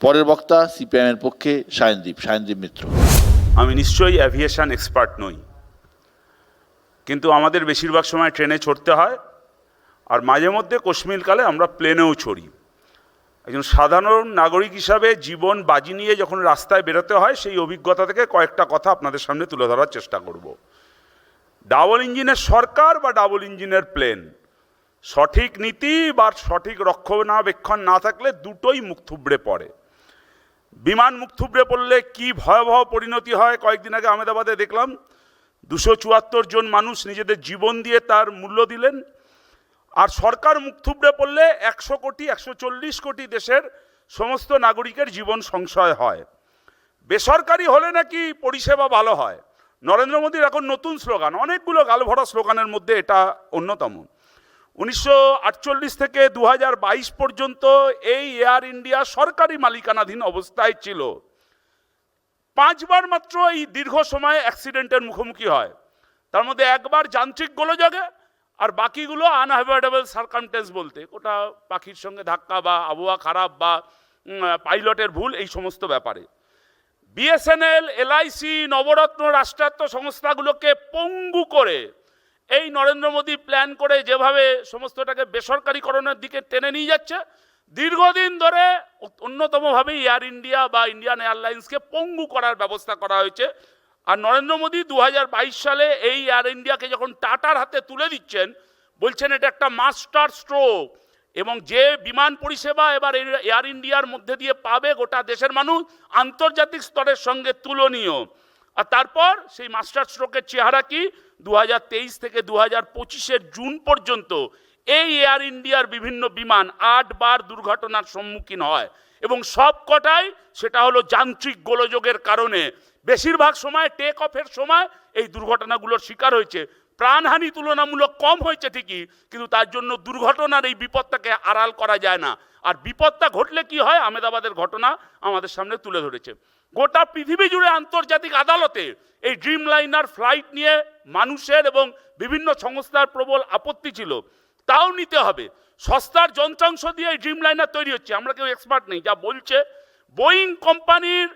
পরের বক্তা সিপিআইএমের পক্ষে সায়নদীপ সায়নদীপ মিত্র। আমি নিশ্চয়ই অ্যাভিয়েশন এক্সপার্ট নই। কিন্তু আমাদের বেশিরভাগ সময় ট্রেনে চড়তে হয় আর মাঝে মধ্যে কালে আমরা প্লেনেও চড়ি। একজন সাধারণ নাগরিক হিসাবে জীবন বাজি নিয়ে যখন রাস্তায় বেরোতে হয়, সেই অভিজ্ঞতা থেকে কয়েকটা কথা আপনাদের সামনে তুলে ধরার চেষ্টা করব। ডাবল ইঞ্জিনের সরকার বা ডাবল ইঞ্জিনের প্লেন? সঠিক নীতি বা সঠিক রক্ষণাবেক্ষণ না থাকলে দুটোই মুখ থুবড়ে পড়ে। বিমান মুখ থুবড়ে পড়লে কি ভয়াবহ পরিণতি হয়? কয়েকদিন আগে আহমেদাবাদে দেখলাম, দুশো চুয়াত্তর জন মানুষ নিজেদের জীবন দিয়ে তার মূল্য দিলেন। আর সরকার মুখ থুবড়ে পড়লে একশো কোটি, একশো চল্লিশ কোটি দেশের সমস্ত নাগরিকের জীবন সংশয় হয়। বেসরকারি হলে নাকি পরিষেবা ভালো হয়। নরেন্দ্র মোদীর এখন নতুন স্লোগান, অনেকগুলো গালভরা স্লোগানের মধ্যে এটা অন্যতম। উনিশশো আটচল্লিশ থেকে দু হাজার বাইশ পর্যন্ত এই এয়ার ইন্ডিয়া সরকারি মালিকানাধীন অবস্থায় ছিল। পাঁচবার মাত্র এই দীর্ঘ সময় অ্যাক্সিডেন্টের মুখোমুখি হয়। তার মধ্যে একবার যান্ত্রিক গোলযোগে আর বাকিগুলো আনঅ্যাভয়েডেবল সার্কামটেন্স বলতে ওটা পাখির সঙ্গে ধাক্কা বা আবহাওয়া খারাপ বা পাইলটের ভুল, এই সমস্ত ব্যাপারে। বিএসএনএল এলআইসি নবরত্ন, রাষ্ট্রায়ত্ত সংস্থাগুলোকে পঙ্গু করে এই নরেন্দ্র মোদী প্ল্যান করে যেভাবে সমস্তটাকে বেসরকারিকরণের দিকে টেনে নিয়ে যাচ্ছে, দীর্ঘদিন ধরে অন্যতমভাবে এয়ার ইন্ডিয়া বা ইন্ডিয়ান এয়ারলাইন্সকে পঙ্গু করার ব্যবস্থা করা হয়েছে। আর নরেন্দ্র মোদী দু হাজার বাইশ সালে এই এয়ার ইন্ডিয়াকে যখন টাটার হাতে তুলে দিচ্ছেন, বলছেন এটা একটা মাস্টার স্ট্রোক এবং যে বিমান পরিষেবা এবার এয়ার ইন্ডিয়ার মধ্যে দিয়ে পাবে গোটা দেশের মানুষ আন্তর্জাতিক স্তরের সঙ্গে তুলনীয়। আর তারপর সেই মাস্টার স্ট্রোকের চেহারা কি? দু থেকে দু হাজার জুন পর্যন্ত এই এয়ার ইন্ডিয়ার বিভিন্ন বিমান আটবার দুর্ঘটনার সম্মুখীন হয় এবং সব কটাই সেটা হলো যান্ত্রিক গোলযোগের কারণে। বেশিরভাগ সময় টেক অফের সময় এই দুর্ঘটনাগুলোর শিকার হয়েছে। প্রাণহানি তুলনামূলক কম হয়েছে ঠিকই, কিন্তু তার জন্য দুর্ঘটনার এই বিপদটাকে আড়াল করা যায় না। আর বিপদটা ঘটলে কি হয়? আমেদাবাদের ঘটনা আমাদের সামনে তুলে ধরেছে। গোটা পৃথিবী জুড়ে আন্তর্জাতিক আদালতে এই ড্রিম লাইনার ফ্লাইট নিয়ে মানুষের এবং বিভিন্ন সংস্থার প্রবল আপত্তি ছিল। তাও নিতে হবে। সস্তার যন্ত্রাংশ দিয়ে এই ড্রিম লাইনার তৈরি হচ্ছে। আমরা কেউ এক্সপার্ট নেই, যা বলছে। বোয়িং কোম্পানির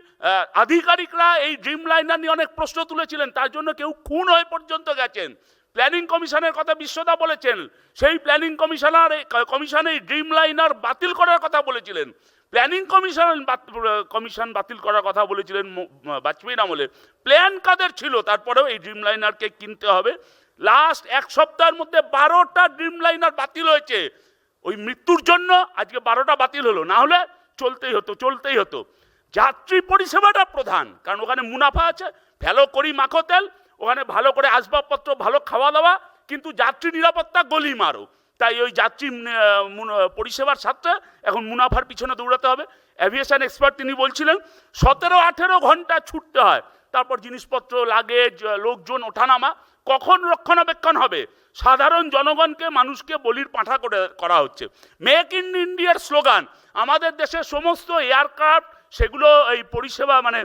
আধিকারিকরা এই ড্রিম লাইনার নিয়ে অনেক প্রশ্ন তুলেছিলেন। তার জন্য কেউ খুন হয়ে পর্যন্ত গেছেন। প্ল্যানিং কমিশনের কথা বিশ্বদা বলেছেন। সেই প্ল্যানিং কমিশনার কমিশন এই ড্রিম লাইনার বাতিল করার কথা বলেছিলেন। প্ল্যানিং কমিশন কমিশন বাতিল করার কথা বলেছিলেন বাজপেয়ীর আমলে। প্ল্যান কাদের ছিল? তারপরেও এই ড্রিম লাইনারকে কিনতে হবে। লাস্ট এক সপ্তাহের মধ্যে বারোটা ড্রিম লাইনার বাতিল হয়েছে। ওই মৃত্যুর জন্য আজকে বারোটা বাতিল হলো। না হলে চলতেই হতো চলতেই হতো। যাত্রী পরিষেবাটা প্রধান, কারণ ওখানে মুনাফা আছে। ভালো করি মাখো তেল ওখানে ভালো করে আসবাবপত্র, ভালো খাওয়া দাওয়া কিন্তু যাত্রী নিরাপত্তা গলি মারো। তাই ওই যাত্রী পরিষেবার সাথে এখন মুনাফার পিছনে দৌড়াতে হবে। অ্যাভিয়েশন এক্সপার্ট তিনি বলছিলেন, সতেরো, আঠেরো ঘণ্টা ছুটতে হয়। তারপর জিনিসপত্র লাগেজ লোকজন, ওঠানামা, কখন রক্ষণাবেক্ষণ হবে? সাধারণ জনগণকে, মানুষকে বলির পাঁঠা করে করা হচ্ছে। মেক ইন ইন্ডিয়ার স্লোগান, আমাদের দেশের সমস্ত এয়ারক্রাফট সেগুলো এই পরিষেবা মানে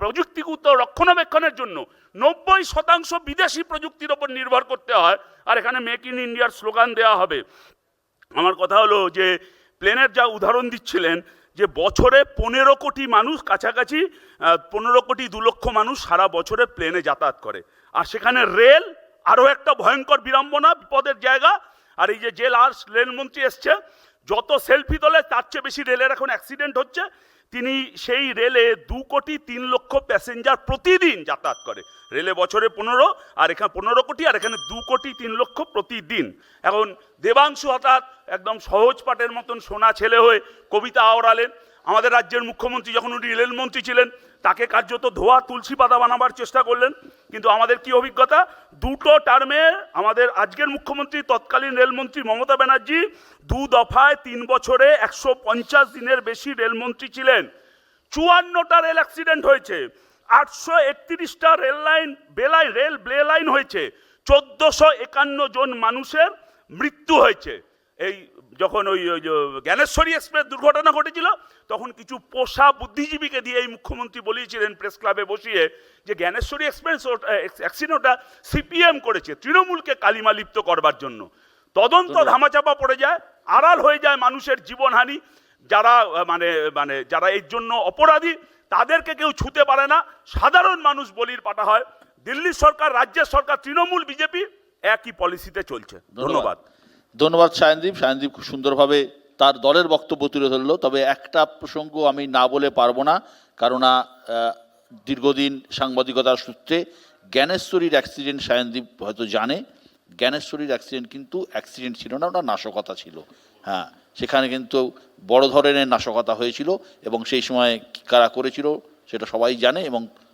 প্রযুক্তিগত রক্ষণাবেক্ষণের জন্য নব্বই শতাংশ বিদেশি প্রযুক্তির ওপর নির্ভর করতে হয়, আর এখানে মেক ইন ইন্ডিয়ার স্লোগান দেওয়া হবে। আমার কথা হলো যে, প্লেনের যা উদাহরণ দিচ্ছিলেন, যে বছরে পনেরো কোটি মানুষ কাছাকাছি পনেরো কোটি দু লক্ষ মানুষ সারা বছরে প্লেনে যাতায়াত করে। আর সেখানে রেল আরও একটা ভয়ঙ্কর বিড়ম্বনা, বিপদের জায়গা। আর এই যে যে লাস্ট রেলমন্ত্রী এসছে, যত সেলফি তোলে, তার চেয়ে বেশি রেলের এখন অ্যাক্সিডেন্ট হচ্ছে। তিনি সেই রেলে দু কোটি তিন লক্ষ প্যাসেঞ্জার প্রতিদিন যাতায়াত করে। রেলে বছরে পনেরো, আর এখানে পনেরো কোটি, আর এখানে দু কোটি তিন লক্ষ প্রতিদিন। এখন দেবাংশু হঠাৎ একদম সহজ পাঠের মতন সোনা ছেলে হয়ে কবিতা আওড়ালেন। আমাদের রাজ্যের মুখ্যমন্ত্রী যখন উনি রেলমন্ত্রী ছিলেন, তাকে কার্যত ধোয়া, তুলসী পাতা বানাবার চেষ্টা করলেন। কিন্তু আমাদের কি অভিজ্ঞতা? দুটো টার্মে আমাদের আজকের মুখ্যমন্ত্রী, তৎকালীন রেলমন্ত্রী মমতা ব্যানার্জি দু দফায় তিন বছরে একশো পঞ্চাশ দিনের বেশি রেলমন্ত্রী ছিলেন। চুয়ান্নটা রেল অ্যাক্সিডেন্ট হয়েছে, আটশো একত্রিশটা রেল লাইন বেলাই রেল ব্লে লাইন হয়েছে, চোদ্দোশো একান্ন জন মানুষের মৃত্যু হয়েছে। এই যখন ওই ওই জ্ঞানেশ্বরী এক্সপ্রেস দুর্ঘটনা ঘটেছিল তখন কিছু পোষা বুদ্ধিজীবীকে দিয়ে এই মুখ্যমন্ত্রী বলিয়েছিলেন প্রেস ক্লাবে বসিয়ে যে জ্ঞানেশ্বরী এক্সপ্রেস অ্যাক্সিডেন্টটা সিপিএম করেছে তৃণমূলকে কালিমা লিপ্ত করবার জন্য। তদন্ত ধামাচাপা পড়ে যায় আড়াল হয়ে যায় মানুষের জীবনহানি। যারা মানে মানে যারা এর জন্য অপরাধী তাদেরকে কেউ ছুতে পারে না। সাধারণ মানুষ বলির পাঠা হয় দিল্লি সরকার রাজ্যের সরকার তৃণমূল বিজেপি একই পলিসিতে চলছে। ধন্যবাদ। ধন্যবাদ সায়নদীপ। সায়নদীপ খুব সুন্দরভাবে তার দলের বক্তব্য তুলে ধরলো। তবে একটা প্রসঙ্গ আমি না বলে পারব না কারণ দীর্ঘদিন সাংবাদিকতার সূত্রে জ্ঞানেশ্বরীর অ্যাক্সিডেন্ট সায়নদীপ হয়তো জানে। জ্ঞানেশ্বরীর অ্যাক্সিডেন্ট কিন্তু অ্যাক্সিডেন্ট ছিল না, ওটা নাশকতা ছিল। হ্যাঁ সেখানে কিন্তু বড় ধরনের নাশকতা হয়েছিল এবং সেই সময় কারা করেছিল সেটা সবাই জানে এবং